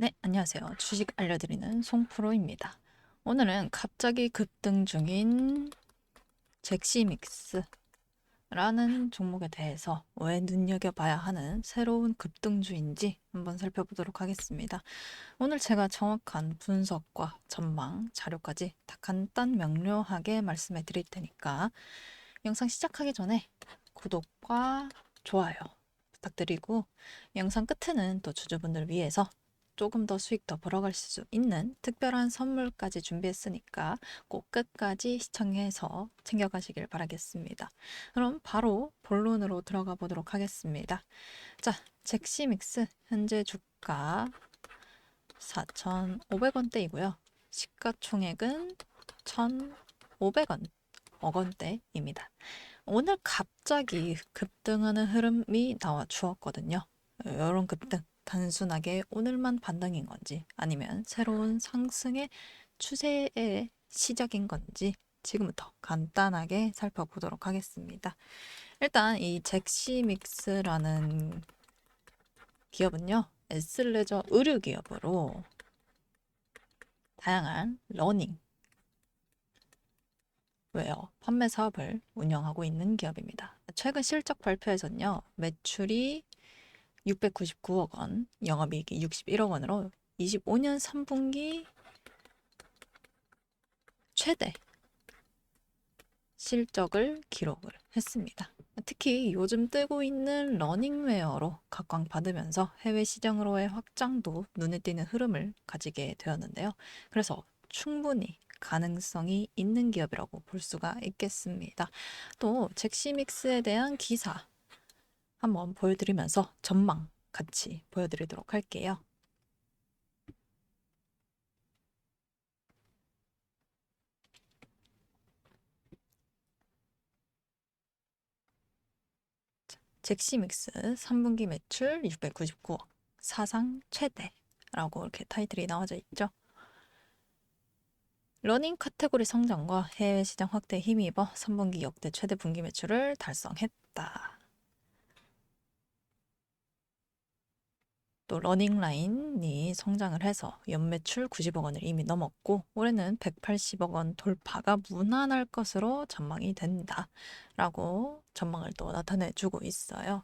네, 안녕하세요. 주식 알려드리는 송프로입니다. 오늘은 갑자기 급등 중인 잭시믹스라는 종목에 대해서 왜 눈여겨봐야 하는 새로운 급등주인지 한번 살펴보도록 하겠습니다. 오늘 제가 정확한 분석과 전망, 자료까지 다 간단 명료하게 말씀해 드릴 테니까 영상 시작하기 전에 구독과 좋아요 부탁드리고 영상 끝에는 또 주주분들 위해서 조금 더 수익 더 벌어갈 수 있는 특별한 선물까지 준비했으니까 꼭 끝까지 시청해서 챙겨가시길 바라겠습니다. 그럼 바로 본론으로 들어가 보도록 하겠습니다. 자, 잭시믹스 현재 주가 4,500원대이고요. 시가총액은 1,500원, 억 원대입니다. 오늘 갑자기 급등하는 흐름이 나와 주었거든요. 이런 급등. 단순하게 오늘만 반등인 건지 아니면 새로운 상승의 추세의 시작인 건지 지금부터 간단하게 살펴보도록 하겠습니다. 일단 이 잭시믹스라는 기업은요. 에슬레저 의류 기업으로 다양한 러닝 웨어 판매 사업을 운영하고 있는 기업입니다. 최근 실적 발표에서는요. 매출이 699억 원, 영업이익이 61억 원으로 25년 3분기 최대 실적을 기록을 했습니다. 특히 요즘 뜨고 있는 러닝웨어로 각광받으면서 해외 시장으로의 확장도 눈에 띄는 흐름을 가지게 되었는데요. 그래서 충분히 가능성이 있는 기업이라고 볼 수가 있겠습니다. 또 잭시믹스에 대한 기사 한번 보여드리면서 전망 같이 보여드리도록 할게요. 잭시믹스 3분기 매출 699억 사상 최대라고 이렇게 타이틀이 나와져 있죠. 러닝 카테고리 성장과 해외 시장 확대에 힘입어 3분기 역대 최대 분기 매출을 달성했다. 또 러닝라인이 성장을 해서 연매출 90억 원을 이미 넘었고 올해는 180억 원 돌파가 무난할 것으로 전망이 된다 라고 전망을 또 나타내 주고 있어요.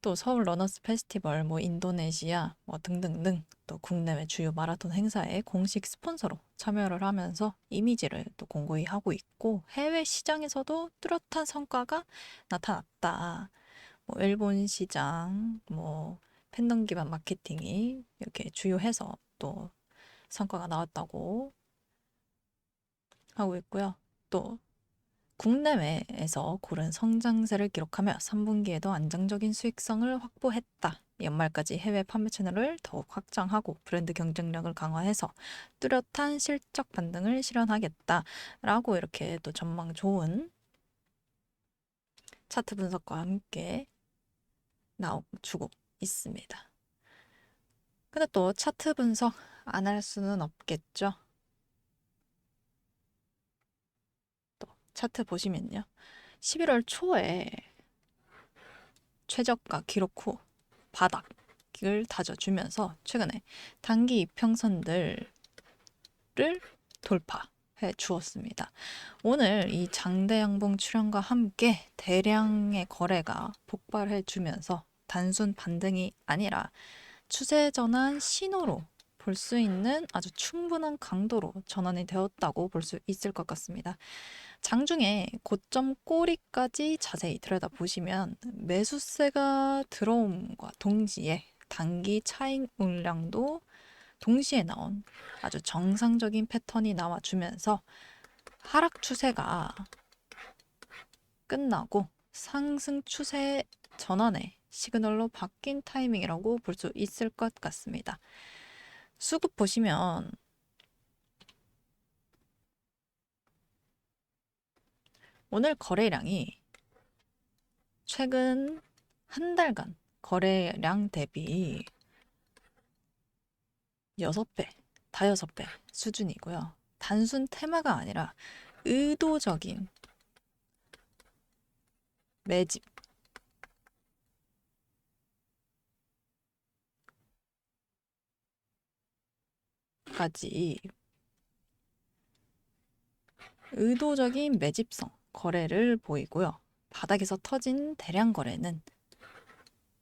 또 서울 러너스 페스티벌, 뭐 인도네시아, 뭐 등등등 또 국내외 주요 마라톤 행사에 공식 스폰서로 참여를 하면서 이미지를 또 공고히 하고 있고 해외 시장에서도 뚜렷한 성과가 나타났다. 뭐 일본 시장, 뭐 팬덤 기반 마케팅이 이렇게 주요 해서 또 성과가 나왔다고 하고 있고요. 또 국내외에서 고른 성장세를 기록하며 3분기에도 안정적인 수익성을 확보했다. 연말까지 해외 판매 채널을 더욱 확장하고 브랜드 경쟁력을 강화해서 뚜렷한 실적 반등을 실현하겠다라고 이렇게 또 전망 좋은 차트 분석과 함께 나와주고 있습니다. 근데 또 차트 분석 안 할 수는 없겠죠. 또 차트 보시면요. 11월 초에 최저가 기록 후 바닥을 다져주면서 최근에 단기 이평선들을 돌파해 주었습니다. 오늘 이 장대 양봉 출현과 함께 대량의 거래가 폭발해 주면서 단순 반등이 아니라 추세 전환 신호로 볼 수 있는 아주 충분한 강도로 전환이 되었다고 볼 수 있을 것 같습니다. 장중에 고점 꼬리까지 자세히 들여다보시면 매수세가 들어옴과 동시에 단기 차익 물량도 동시에 나온 아주 정상적인 패턴이 나와주면서 하락 추세가 끝나고 상승 추세 전환에 시그널로 바뀐 타이밍이라고 볼 수 있을 것 같습니다. 수급 보시면 오늘 거래량이 최근 한 달간 거래량 대비 6배, 다여섯 배 수준이고요. 단순 테마가 아니라 의도적인 매집, 가지 의도적인 매집성 거래를 보이고요. 바닥에서 터진 대량 거래는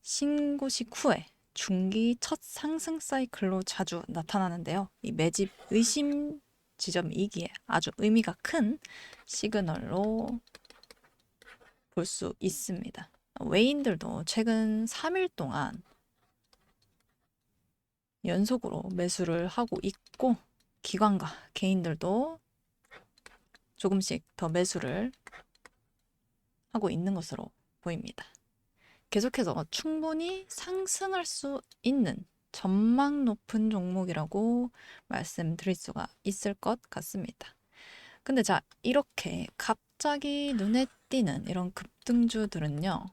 신고식 후에 중기 첫 상승 사이클로 자주 나타나는데요. 이 매집 의심 지점이기에 아주 의미가 큰 시그널로 볼 수 있습니다. 외인들도 최근 3일 동안 연속으로 매수를 하고 있고 기관과 개인들도 조금씩 더 매수를 하고 있는 것으로 보입니다. 계속해서 충분히 상승할 수 있는 전망 높은 종목이라고 말씀드릴 수가 있을 것 같습니다. 근데 자, 이렇게 갑자기 눈에 띄는 이런 급등주들은요,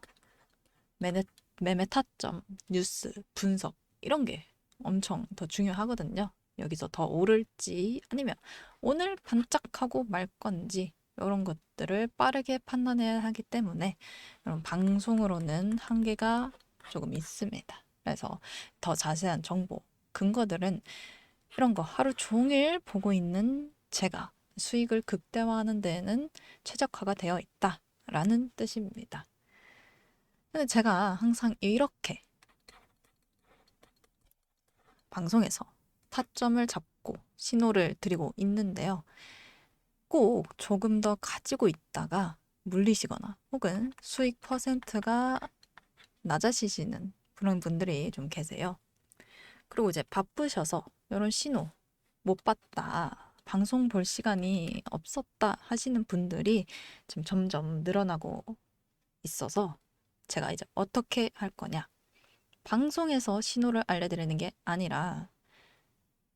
매매, 매매 타점, 뉴스, 분석, 이런 게 엄청 더 중요하거든요. 여기서 더 오를지 아니면 오늘 반짝하고 말 건지 이런 것들을 빠르게 판단해야 하기 때문에 이런 방송으로는 한계가 조금 있습니다. 그래서 더 자세한 정보, 근거들은 이런 거 하루 종일 보고 있는 제가 수익을 극대화하는 데에는 최적화가 되어 있다라는 뜻입니다. 근데 제가 항상 이렇게 방송에서 타점을 잡고 신호를 드리고 있는데요. 꼭 조금 더 가지고 있다가 물리시거나 혹은 수익 퍼센트가 낮아지시는 그런 분들이 좀 계세요. 그리고 이제 바쁘셔서 이런 신호 못 봤다, 방송 볼 시간이 없었다 하시는 분들이 지금 점점 늘어나고 있어서 제가 이제 어떻게 할 거냐. 방송에서 신호를 알려드리는 게 아니라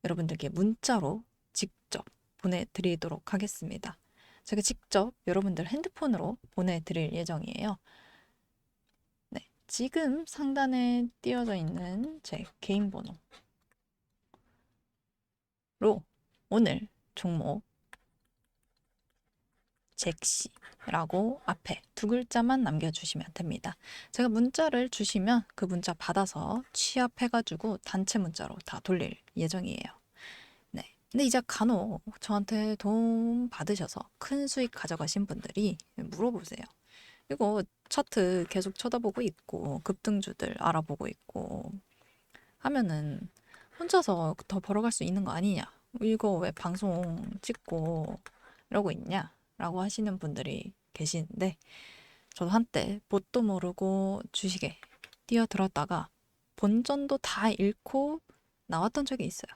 여러분들께 문자로 직접 보내드리도록 하겠습니다. 제가 직접 여러분들 핸드폰으로 보내드릴 예정이에요. 네, 지금 상단에 띄어져 있는 제 개인 번호로 오늘 종목 잭시 라고 앞에 두 글자만 남겨주시면 됩니다. 제가 문자를 주시면 그 문자 받아서 취합해가지고 단체 문자로 다 돌릴 예정이에요. 네. 근데 이제 간혹 저한테 도움 받으셔서 큰 수익 가져가신 분들이 물어보세요. 이거 차트 계속 쳐다보고 있고 급등주들 알아보고 있고 하면은 혼자서 더 벌어갈 수 있는 거 아니냐? 이거 왜 방송 찍고 이러고 있냐? 라고 하시는 분들이 계시는데 저도 한때 뭣도 모르고 주식에 뛰어들었다가 본전도 다 잃고 나왔던 적이 있어요.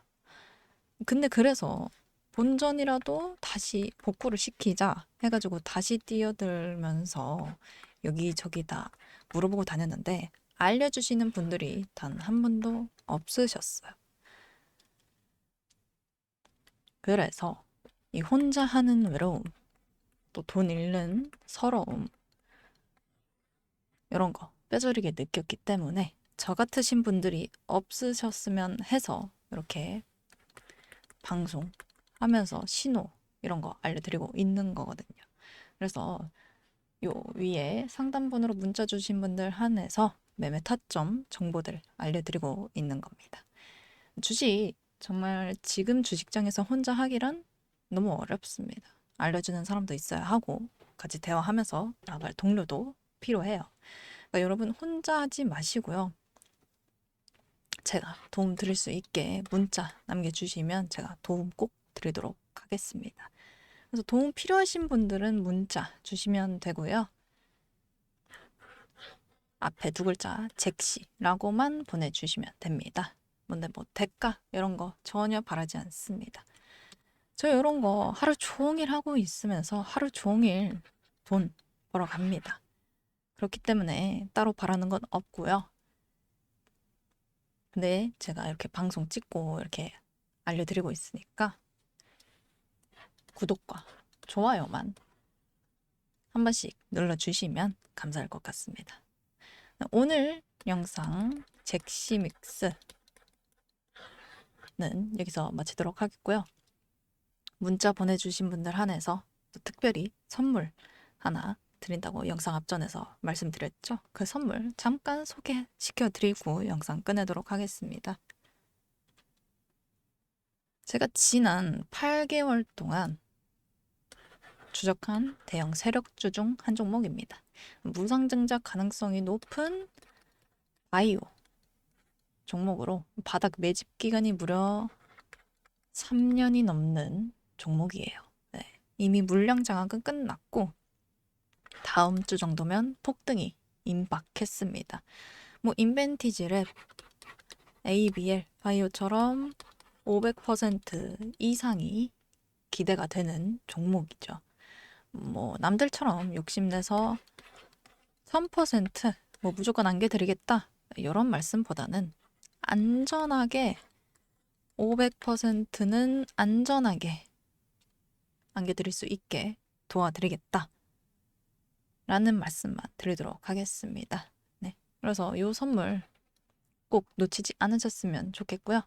근데 그래서 본전이라도 다시 복구를 시키자 해가지고 다시 뛰어들면서 여기저기 다 물어보고 다녔는데 알려주시는 분들이 단 한 분도 없으셨어요. 그래서 이 혼자 하는 외로움, 또 돈 잃는 서러움, 이런 거 뼈저리게 느꼈기 때문에 저 같으신 분들이 없으셨으면 해서 이렇게 방송 하면서 신호 이런 거 알려드리고 있는 거거든요. 그래서 요 위에 상담번호로 문자 주신 분들 한해서 매매 타점 정보들 알려드리고 있는 겁니다. 주식 정말 지금 주식장에서 혼자 하기란 너무 어렵습니다. 알려주는 사람도 있어야 하고 같이 대화하면서 나갈 동료도 필요해요. 그러니까 여러분 혼자 하지 마시고요. 제가 도움 드릴 수 있게 문자 남겨주시면 제가 도움 꼭 드리도록 하겠습니다. 그래서 도움 필요하신 분들은 문자 주시면 되고요. 앞에 두 글자 잭시라고만 보내주시면 됩니다. 근데 뭐 대가 이런 거 전혀 바라지 않습니다. 저 이런 거 하루 종일 하고 있으면서 하루 종일 돈 벌어 갑니다. 그렇기 때문에 따로 바라는 건 없고요. 근데 제가 이렇게 방송 찍고 이렇게 알려드리고 있으니까 구독과 좋아요만 한 번씩 눌러주시면 감사할 것 같습니다. 오늘 영상 잭시믹스는 여기서 마치도록 하겠고요. 문자 보내주신 분들 한해서 특별히 선물 하나 드린다고 영상 앞전에서 말씀드렸죠. 그 선물 잠깐 소개시켜 드리고 영상 끝내도록 하겠습니다. 제가 지난 8개월 동안 추적한 대형 세력주 중 한 종목입니다. 무상증자 가능성이 높은 바이오 종목으로 바닥 매집 기간이 무려 3년이 넘는 종목이에요. 네, 이미 물량 장악은 끝났고 다음 주 정도면 폭등이 임박했습니다. 뭐 인벤티지 랩, ABL, 바이오처럼 500% 이상이 기대가 되는 종목이죠. 뭐 남들처럼 욕심내서 1000%뭐 무조건 안개 드리겠다 이런 말씀보다는 안전하게 500%는 안전하게 안개 드릴 수 있게 도와드리겠다 라는 말씀만 드리도록 하겠습니다. 네. 그래서 이 선물 꼭 놓치지 않으셨으면 좋겠고요.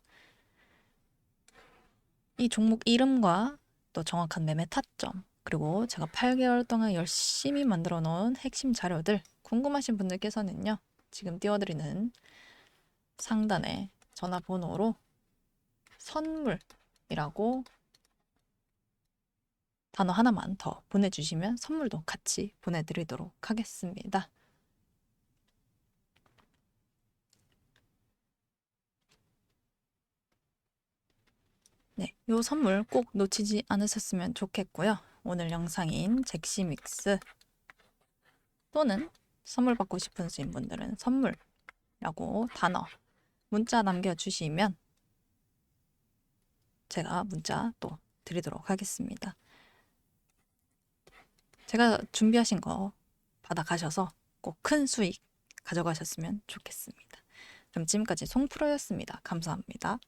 이 종목 이름과 또 정확한 매매 타점 그리고 제가 8개월 동안 열심히 만들어 놓은 핵심 자료들 궁금하신 분들께서는요. 지금 띄워드리는 상단에 전화번호로 선물이라고 단어 하나만 더 보내주시면 선물도 같이 보내드리도록 하겠습니다. 네, 요 선물 꼭 놓치지 않으셨으면 좋겠고요. 오늘 영상인 잭시믹스 또는 선물 받고 싶으신 분들은 선물이라고 단어 문자 남겨주시면 제가 문자 또 드리도록 하겠습니다. 제가 준비하신 거 받아가셔서 꼭 큰 수익 가져가셨으면 좋겠습니다. 그럼 지금까지 송프로였습니다. 감사합니다.